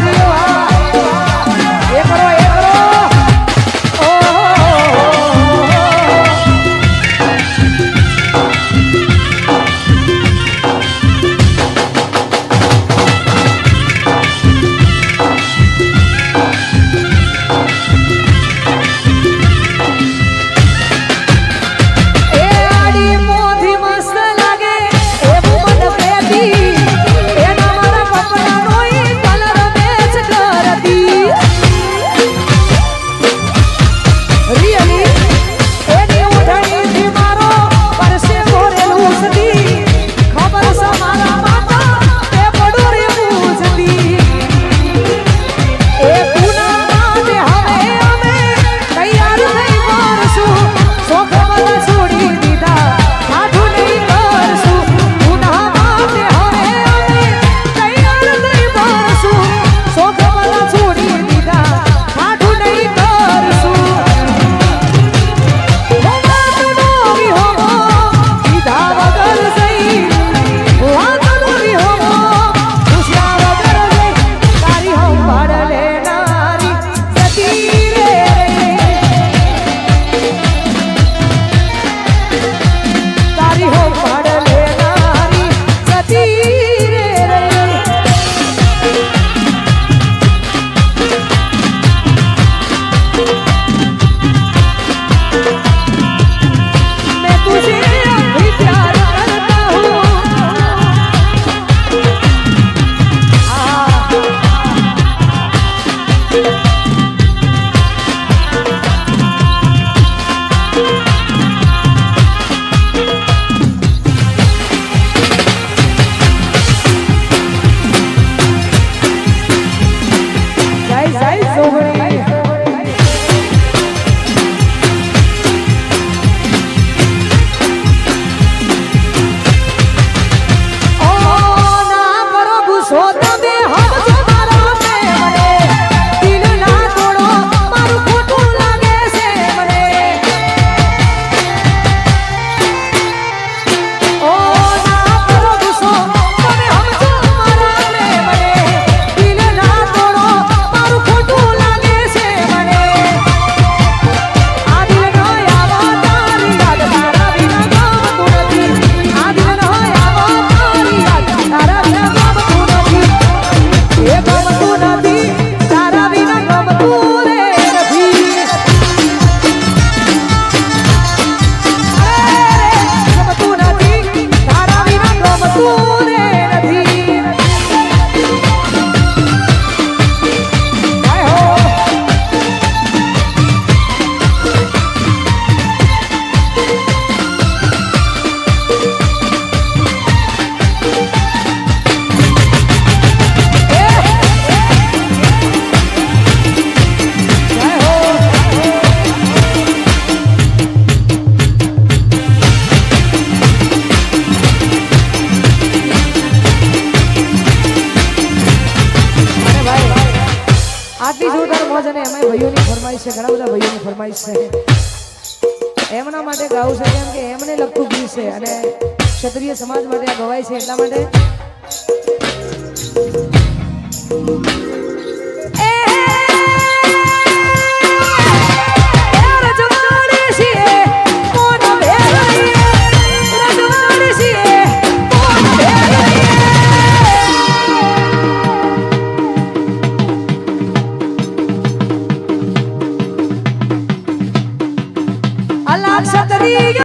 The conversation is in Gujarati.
Hallelujah. ભાઈઓની ફરમાઈશ છે, ઘણા બધા ભાઈઓની ફરમાઈશ છે. એમના માટે ગાવું છે, કેમ કે એમને લગતું ગીત છે અને ક્ષત્રિય સમાજ માટે આ ગવાય છે, એટલા માટે